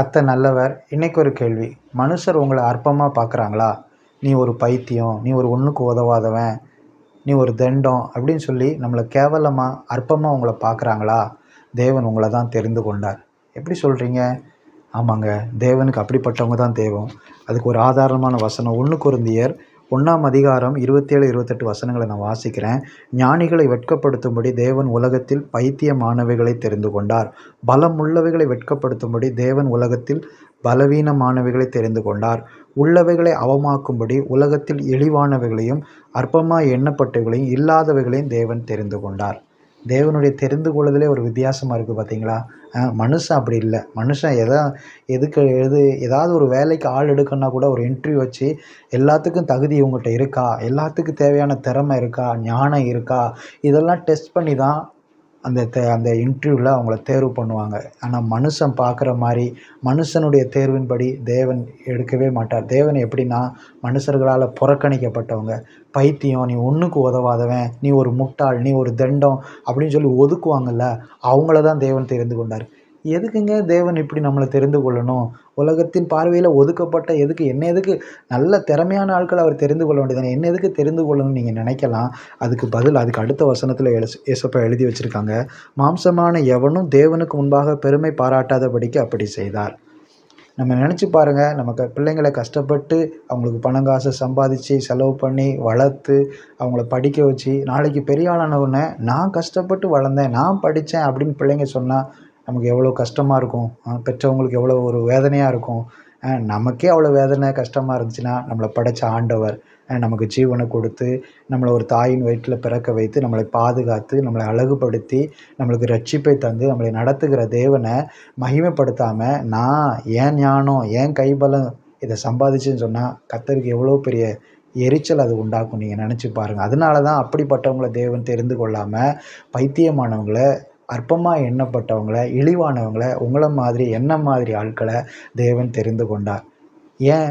கத்த நல்லவர். இன்னைக்கு ஒரு கேள்வி. மனுஷர் உங்களை அற்பமாக பார்க்குறாங்களா? நீ ஒரு பைத்தியம் நீ ஒரு ஒன்றுக்கு உதவாதவன் நீ ஒரு தண்டம் அப்படின்னு சொல்லி நம்மளை கேவலமாக அற்பமாக உங்களை பார்க்குறாங்களா? தேவன் உங்களை தான் தெரிந்து கொண்டார். எப்படி சொல்கிறீங்க ஆமாங்க தேவனுக்கு அப்படிப்பட்டவங்க தான் தேவம் அதுக்கு ஒரு ஆதாரமான வசனம். ஒன்று குருந்தியர் ஒன்றாம் அதிகாரம் இருபத்தேழு இருபத்தெட்டு வசனங்களை நான் வாசிக்கிறேன். ஞானிகளை வெட்கப்படுத்தும்படி தேவன் உலகத்தில் பைத்தியமானவைகளை தெரிந்து கொண்டார். பலம் உள்ளவைகளை வெட்கப்படுத்தும்படி தேவன் உலகத்தில் பலவீனமானவைகளை தெரிந்து கொண்டார். உள்ளவைகளை அவமாக்கும்படி உலகத்தில் இழிவானவைகளையும் அற்பமாக எண்ணப்பட்டவைகளையும் இல்லாதவைகளையும் தேவன் தெரிந்து கொண்டார். தேவனுடைய தெரிந்து கொள்ளுதலே ஒரு வித்தியாசமாக இருக்குது பார்த்தீங்களா மனுஷன் அப்படி இல்லை. மனுஷன் எதா எதுக்கு எது ஏதாவது ஒரு வேலைக்கு ஆள் எடுக்கணுன்னா கூட ஒரு இன்டர்வியூ வச்சு எல்லாத்துக்கும் தகுதி இவங்ககிட்ட இருக்கா? எல்லாத்துக்கும் தேவையான திறமை இருக்கா? ஞானம் இருக்கா? இதெல்லாம் டெஸ்ட் பண்ணி தான் அந்த தே அந்த இன்டர்வியூவில் அவங்கள தேர்வு பண்ணுவாங்க. ஆனால் மனுஷன் பார்க்குற மாதிரி மனுஷனுடைய தேர்வின்படி தேவன் எடுக்கவே மாட்டார். தேவன் எப்படின்னா மனுஷர்களால் புறக்கணிக்கப்பட்டவங்க. பைத்தியம் நீ ஒன்றுக்கு உதவாதவன் நீ ஒரு முட்டாள் நீ ஒரு தண்டம் அப்படின்னு சொல்லி ஒதுக்குவாங்கல்ல அவங்கள தான் தேவன் தெரிந்து கொண்டார். எதுக்குங்க தேவன் இப்படி நம்மளை தெரிந்து கொள்ளணும்? உலகத்தின் பார்வையில் ஒதுக்கப்பட்ட எதுக்கு? என்ன எதுக்கு? நல்ல திறமையான ஆட்கள் அவர் தெரிந்து கொள்ள வேண்டியதானே என்ன எதுக்கு தெரிந்து கொள்ளணும்னு நீங்கள் நினைக்கலாம். அதுக்கு பதில் அதுக்கு அடுத்த வசனத்தில் எழு ஏசப்பா எழுதி வச்சுருக்காங்க. மாம்சமான எவனும் தேவனுக்கு முன்பாக பெருமை பாராட்டாதபடிக்கு அப்படி செய்தார். நம்ம நினச்சி பாருங்கள் நம்ம க பிள்ளைங்களை கஷ்டப்பட்டு அவங்களுக்கு பணம் காசை சம்பாதிச்சு செலவு பண்ணி வளர்த்து அவங்கள படிக்க வச்சு நாளைக்கு பெரிய ஆளானவுடனே நான் கஷ்டப்பட்டு வளர்ந்தேன் நான் படித்தேன் அப்படின்னு பிள்ளைங்க சொன்னால் நமக்கு எவ்வளோ கஷ்டமாக இருக்கும்? பெற்றவங்களுக்கு எவ்வளோ ஒரு வேதனையாக இருக்கும்? நமக்கே அவ்வளோ வேதனை கஷ்டமாக இருந்துச்சுன்னா நம்மளை படைத்த ஆண்டவர் நமக்கு ஜீவனை கொடுத்து நம்மளை ஒரு தாயின் வயிற்றில் பிறக்க வைத்து நம்மளை பாதுகாத்து நம்மளை அழகுபடுத்தி நம்மளுக்கு ரட்சிப்பை தந்து நம்மளை நடத்துகிற தேவனை மகிமைப்படுத்தாமல் நான் ஏன் ஞானம் ஏன் கைபலம் இதை சம்பாதிச்சுன்னு சொன்னால் கத்தருக்கு எவ்வளோ பெரிய எரிச்சல் அது உண்டாக்கும் நீங்கள் நினச்சி பாருங்கள் அதனால தான் அப்படிப்பட்டவங்களை தேவன் தெரிந்து கொள்ளாமல் பைத்தியமானவங்களை அற்பமாக எண்ணப்பட்டவங்கள இழிவானவங்களை உங்களை மாதிரி என்ன மாதிரி ஆட்களை தேவன் தெரிந்து கொண்டார். ஏன்?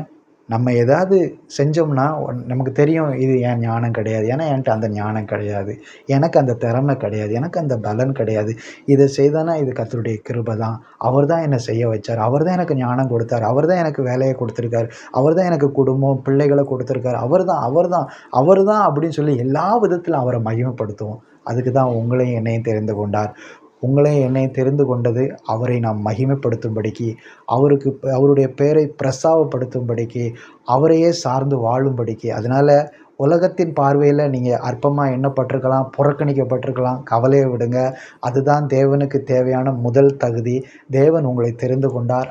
நம்ம ஏதாவது செஞ்சோம்னா நமக்கு தெரியும் இது என் ஞானம் கிடையாது. ஏன்னா என்கிட்ட அந்த ஞானம் கிடையாது. எனக்கு அந்த திறமை கிடையாது. எனக்கு அந்த பலன் கிடையாது. இதை செய்தானா இது கத்தருடைய கிருபை தான். அவர் தான் என்னை செய்ய வச்சார். அவர் தான் எனக்கு ஞானம் கொடுத்தார். அவர் தான் எனக்கு வேலையை கொடுத்துருக்கார். அவர் தான் எனக்கு குடும்பம் பிள்ளைகளை கொடுத்துருக்கார். அவர் தான் அவர் தான் அவர் தான் அப்படின்னு சொல்லி எல்லா விதத்திலும் அவரை மகிமைப்படுத்துவோம். அதுக்கு தான் உங்களையும் என்னையும் தெரிந்து கொண்டார். உங்களையும் என்னையும் தெரிந்து கொண்டது அவரை நாம் மகிமைப்படுத்தும்படிக்கு அவருக்கு அவருடைய பெயரை பிரசாவப்படுத்தும்படிக்கு அவரையே சார்ந்து வாழும்படிக்கு. அதனால் உலகத்தின் பார்வையில் நீங்கள் அற்பமாக எண்ணப்பட்டிருக்கலாம் புறக்கணிக்கப்பட்டிருக்கலாம் கவலையை விடுங்க. அதுதான் தேவனுக்கு தேவையான முதல் தகுதி. தேவன் உங்களை தெரிந்து கொண்டார்.